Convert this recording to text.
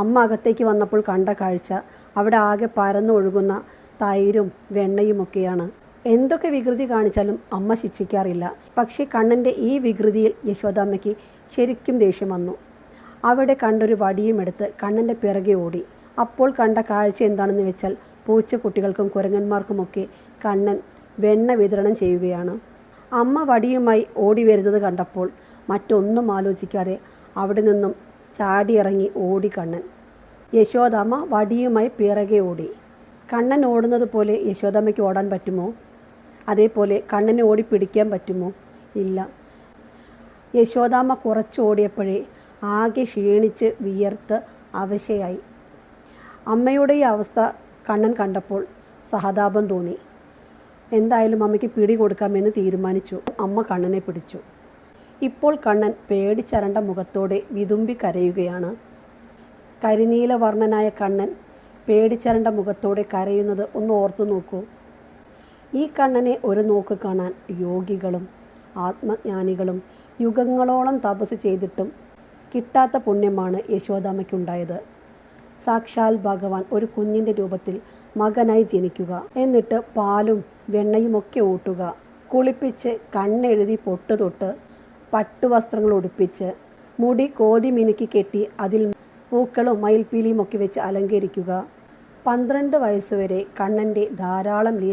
അമ്മ അകത്തേക്ക് വന്നപ്പോൾ കണ്ട കാഴ്ച. അവിടെ ആകെ പരന്നു ഒഴുകുന്ന തൈരും വെണ്ണയുമൊക്കെയാണ് എന്തൊക്കെ വികൃതി കാണിച്ചാലും അമ്മ ശിക്ഷിക്കാറില്ല. പക്ഷേ കണ്ണന്റെ ഈ വികൃതിയിൽ യശോദാമ്മയ്ക്ക് ശരിക്കും ദേഷ്യം വന്നു. അവിടെ കണ്ടൊരു വടിയും എടുത്ത് കണ്ണന്റെ പിറകെ ഓടി. അപ്പോൾ കണ്ട കാഴ്ച എന്താണെന്ന് വെച്ചാൽ പൂച്ചക്കുട്ടികൾക്കും കുരങ്ങന്മാർക്കുമൊക്കെ കണ്ണൻ വെണ്ണ വിതരണം ചെയ്യുകയാണ്. അമ്മ വടിയുമായി ഓടി വരുന്നത് കണ്ടപ്പോൾ മറ്റൊന്നും ആലോചിക്കാതെ അവിടെ നിന്നും ചാടിയിറങ്ങി ഓടി കണ്ണൻ. യശോദാമ്മ വടിയുമായി പിറകെ ഓടി. കണ്ണൻ ഓടുന്നത് പോലെ യശോദാമ്മയ്ക്ക് ഓടാൻ പറ്റുമോ? അതേപോലെ കണ്ണനെ ഓടി പിടിക്കാൻ പറ്റുമോ? ഇല്ല. യശോദാമ്മ കുറച്ച് ഓടിയപ്പോഴേ ആകെ ക്ഷീണിച്ച് വിയർത്ത് അവശയായി. അമ്മയുടെ ഈ അവസ്ഥ കണ്ണൻ കണ്ടപ്പോൾ സഹതാപം തോന്നി. എന്തായാലും അമ്മയ്ക്ക് പിടി കൊടുക്കാമെന്ന് തീരുമാനിച്ചു. അമ്മ കണ്ണനെ പിടിച്ചു. ഇപ്പോൾ കണ്ണൻ പേടിച്ചരണ്ട മുഖത്തോടെ വിതുമ്പി കരയുകയാണ്. കരിനീലവർണനായ കണ്ണൻ പേടിച്ചരണ്ട മുഖത്തോടെ കരയുന്നത് ഒന്ന് ഓർത്തു നോക്കൂ. ഈ കണ്ണനെ ഒരു നോക്ക് കാണാൻ യോഗികളും ആത്മജ്ഞാനികളും യുഗങ്ങളോളം തപസ് ചെയ്തിട്ടും കിട്ടാത്ത പുണ്യമാണ് യശോദാമയ്ക്കുണ്ടായത് സാക്ഷാൽ ഭഗവാൻ ഒരു കുഞ്ഞിന്റെ രൂപത്തിൽ മകനായി ജനിക്കുക എന്നിട്ട് പാലും വെണ്ണയുമൊക്കെ ഊട്ടുക കുളിപ്പിച്ച് കണ്ണെഴുതി പൊട്ട് തൊട്ട് പട്ടുവസ്ത്രങ്ങൾ ഉടുപ്പിച്ച് മുടി കോതി മിനുക്കി കെട്ടി അതിൽ പൂക്കളും മയിൽപ്പീലിയും ഒക്കെ വെച്ച് അലങ്കരിക്കുക. പന്ത്രണ്ട് വയസ്സുവരെ കണ്ണന്റെ ധാരാളം